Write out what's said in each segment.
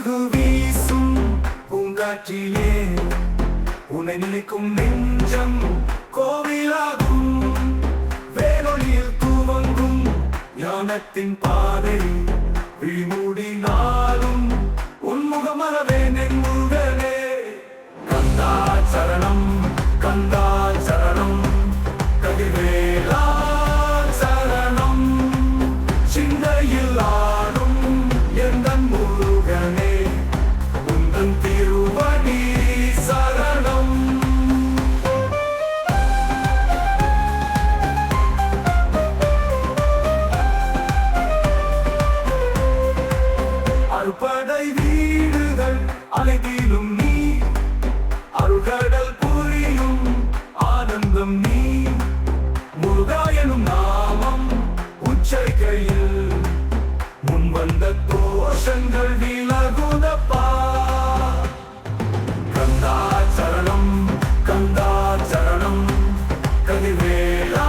இறுகு வீசும் பூங்காற்றிலே. உன்னை நினைக்கும் நெஞ்சம் கோவிலாகும். வேலொழியில் துவங்கும் ஞானத்தின் பாதை. விழிமூடினாலும் உன்முகமரவே நென்முருகனே தோஷங்கள் விலகுதப்பா கந்தா சரணம் கந்தா சரணம் கதிர்வேலா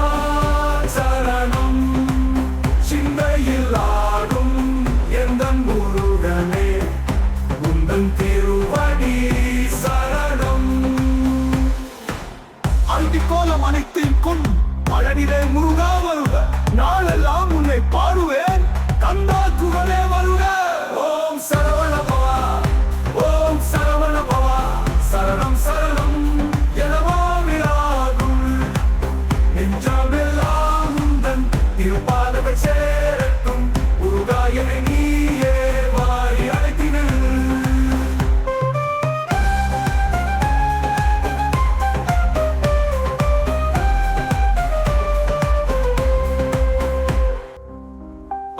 சரணம். சிந்தையில் ஆடும் எந்தன் முருகனே உந்தன் திருவடி சரணம். அனைத்தையும் கொண் பழனிலே முருகா திருப்பாதவை சேரட்டும். முருகாயனை நீயே வாரி அழைத்தினல்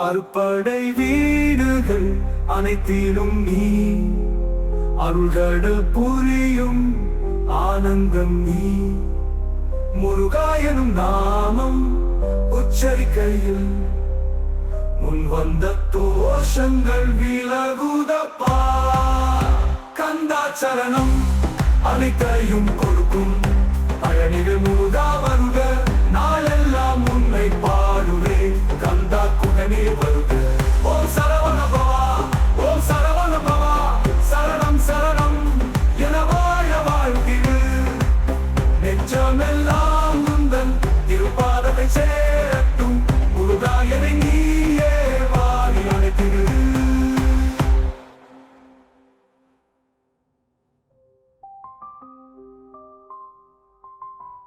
அறுபடை வீடுகள் அனைத்திலும் நீ. அருள்கடு புரியும் ஆனந்தம் நீ. முருகாயனும் நாமம் உச்சரிக்கையில். முன் வந்த தோஷங்கள் விலகுதப்பா. கந்தாச்சரணம் அனைத்தையும் கொ